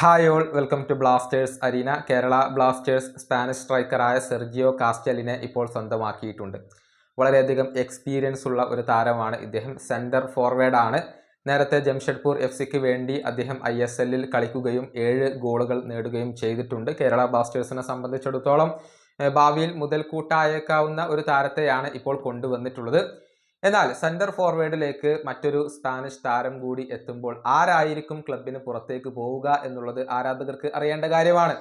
Hi all welcome to Blasters arena Kerala Blasters Spanish സ്ട്രൈക്കറായ Sergio കാസ്റ്റലിനെ ഇപ്പോൾ സ്വന്തമാക്കിയിട്ടുണ്ട്. വളരെയധികം എക്സ്പീരിയൻസ് ഉള്ള ഒരു താരമാണ് ഇദ്ദേഹം. സെന്റർ ഫോർവേഡാണ് നേരത്തെ ജംഷഡ്പൂർ എഫ് സിക്ക് വേണ്ടി അദ്ദേഹം ഐ എസ് എല്ലിൽ കളിക്കുകയും ഏഴ് ഗോളുകൾ നേടുകയും ചെയ്തിട്ടുണ്ട്. കേരള ബ്ലാസ്റ്റേഴ്സിനെ സംബന്ധിച്ചിടത്തോളം ഭാവിയിൽ മുതൽ കൂട്ടായേക്കാവുന്ന ഒരു താരത്തെയാണ് ഇപ്പോൾ കൊണ്ടുവന്നിട്ടുള്ളത്. എന്നാൽ സെന്റർ ഫോർവേഡിലേക്ക് മറ്റൊരു സ്പാനിഷ് താരം കൂടി എത്തുമ്പോൾ ആരായിരിക്കും ക്ലബിന് പുറത്തേക്ക് പോവുക എന്നുള്ളത് ആരാധകർക്ക് അറിയേണ്ട കാര്യമാണ്.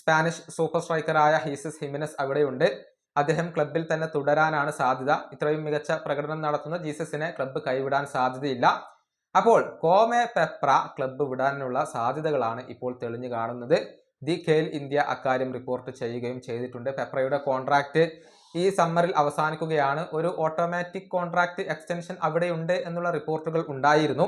സ്പാനിഷ് സൂപ്പർ സ്ട്രൈക്കറായ ഹീസസ് ഹിമിനസ് അവിടെയുണ്ട്. അദ്ദേഹം ക്ലബിൽ തന്നെ തുടരാനാണ് സാധ്യത. ഇത്രയും മികച്ച പ്രകടനം നടത്തുന്ന ജീസസിനെ ക്ലബ്ബ് കൈവിടാൻ സാധ്യതയില്ല. അപ്പോൾ കോമെ പെപ്ര ക്ലബ്ബ് വിടാനുള്ള സാധ്യതകളാണ് ഇപ്പോൾ തെളിഞ്ഞു കാണുന്നത്. ദി ഖേൽ ഇന്ത്യ അക്കാര്യം റിപ്പോർട്ട് ചെയ്യുകയും ചെയ്തിട്ടുണ്ട്. പെപ്രയുടെ കോൺട്രാക്റ്റ് ഈ സമ്മറിൽ അവസാനിക്കുകയാണ്. ഒരു ഓട്ടോമാറ്റിക് കോൺട്രാക്ട് എക്സ്റ്റൻഷൻ അവിടെയുണ്ട് എന്നുള്ള റിപ്പോർട്ടുകൾ ഉണ്ടായിരുന്നു.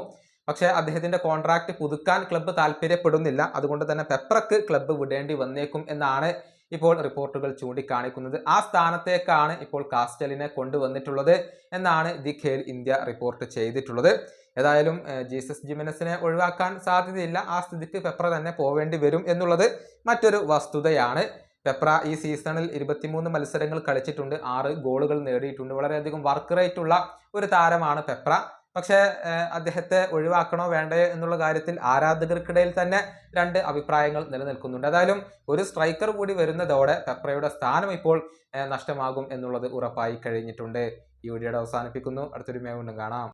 പക്ഷേ അദ്ദേഹത്തിന്റെ കോൺട്രാക്ട് പുതുക്കാൻ ക്ലബ്ബ് താല്പര്യപ്പെടുന്നില്ല. അതുകൊണ്ട് തന്നെ പെപ്രക്ക് ക്ലബ്ബ് വിടേണ്ടി വന്നേക്കും എന്നാണ് ഇപ്പോൾ റിപ്പോർട്ടുകൾ ചൂണ്ടിക്കാണിക്കുന്നത്. ആ സ്ഥാനത്തേക്കാണ് ഇപ്പോൾ കാസ്റ്റലിനെ കൊണ്ടുവന്നിട്ടുള്ളത് എന്നാണ് ദി ഖേൽ ഇന്ത്യ റിപ്പോർട്ട് ചെയ്തിട്ടുള്ളത്. ഏതായാലും ജീസസ് ജിമിനസിനെ ഒഴിവാക്കാൻ സാധ്യതയില്ല. ആ സ്ഥിതിക്ക് പെപ്ര തന്നെ പോവേണ്ടി വരും എന്നുള്ളത് മറ്റൊരു വസ്തുതയാണ്. പെപ്ര ഈ സീസണിൽ ഇരുപത്തിമൂന്ന് മത്സരങ്ങൾ കളിച്ചിട്ടുണ്ട്. ആറ് ഗോളുകൾ നേടിയിട്ടുണ്ട്. വളരെയധികം വർക്ക് റേറ്റ് ഉള്ള ഒരു താരമാണ് പെപ്ര. പക്ഷേ അദ്ദേഹത്തെ ഒഴിവാക്കണോ വേണ്ടയോ എന്നുള്ള കാര്യത്തിൽ ആരാധകർക്കിടയിൽ തന്നെ രണ്ട് അഭിപ്രായങ്ങൾ നിലനിൽക്കുന്നുണ്ട്. ഏതായാലും ഒരു സ്ട്രൈക്കർ കൂടി വരുന്നതോടെ പെപ്രയുടെ സ്ഥാനം ഇപ്പോൾ നഷ്ടമാകും എന്നുള്ളത് ഉറപ്പായി കഴിഞ്ഞിട്ടുണ്ട്. ഈ വീഡിയോയുടെ അവസാനിപ്പിക്കുന്നു. അടുത്തൊരു മേ വീണ്ടും കാണാം.